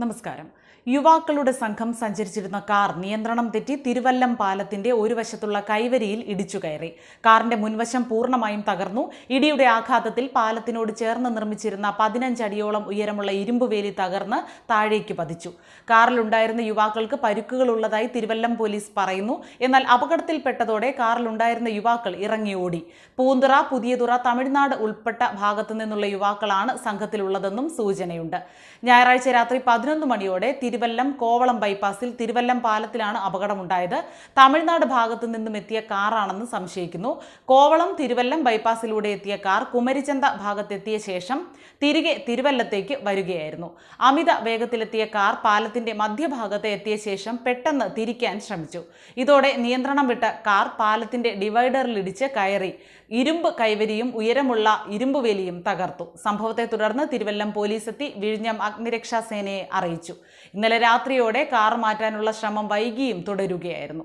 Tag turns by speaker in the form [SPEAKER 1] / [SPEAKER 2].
[SPEAKER 1] നമസ്കാരം. യുവാക്കളുടെ സംഘം സഞ്ചരിച്ചിരുന്ന കാർ നിയന്ത്രണം തെറ്റി തിരുവല്ലം പാലത്തിന്റെ ഒരു വശത്തുള്ള കൈവരിയിൽ ഇടിച്ചു കയറി. കാറിന്റെ മുൻവശം പൂർണമായും തകർന്നു. ഇടിയുടെ ആഘാതത്തിൽ പാലത്തിനോട് ചേർന്ന് നിർമ്മിച്ചിരുന്ന പതിനഞ്ചടിയോളം ഉയരമുള്ള ഇരുമ്പുവേലി തകർന്ന് താഴേക്ക് പതിച്ചു. കാറിലുണ്ടായിരുന്ന യുവാക്കൾക്ക് പരുക്കുകൾ ഉള്ളതായി തിരുവല്ലം പോലീസ് പറയുന്നു. എന്നാൽ അപകടത്തിൽപ്പെട്ടതോടെ കാറിലുണ്ടായിരുന്ന യുവാക്കൾ ഇറങ്ങി ഓടി. പൂന്തുറ പുതിയതുറ തമിഴ്നാട് ഉൾപ്പെട്ട ഭാഗത്തു നിന്നുള്ള യുവാക്കളാണ് സംഘത്തിലുള്ളതെന്നും സൂചനയുണ്ട്. ഞായറാഴ്ച രാത്രി പതിനൊന്ന് മണിയോടെ തിരുവല്ലം കോവളം ബൈപ്പാസിൽ തിരുവല്ലം പാലത്തിലാണ് അപകടമുണ്ടായത്. തമിഴ്നാട് ഭാഗത്തു നിന്നും എത്തിയ കാറാണെന്ന് സംശയിക്കുന്നു. കോവളം തിരുവല്ലം ബൈപ്പാസിലൂടെ എത്തിയ കാർ കുമരിച്ചന്ത ഭാഗത്തെത്തിയ ശേഷം തിരികെ തിരുവല്ലത്തേക്ക് വരികയായിരുന്നു. അമിത വേഗത്തിലെത്തിയ കാർ പാലത്തിന്റെ മധ്യഭാഗത്ത് എത്തിയ ശേഷം പെട്ടെന്ന് തിരിക്കാൻ ശ്രമിച്ചു. ഇതോടെ നിയന്ത്രണം വിട്ട കാർ പാലത്തിന്റെ ഡിവൈഡറിലിടിച്ച് കയറി. ഇരുമ്പ് കൈവരിയും ഉയരമുള്ള ഇരുമ്പ് വേലിയും തകർത്തു. സംഭവത്തെ തുടർന്ന് തിരുവല്ലം പോലീസ് എത്തി വിഴിഞ്ഞം അഗ്നിരക്ഷാ സേനയെ അറിയിച്ചു. ഇന്നലെ രാത്രിയോടെ കാർ മാറ്റാനുള്ള ശ്രമം വൈകിയും തുടരുകയായിരുന്നു.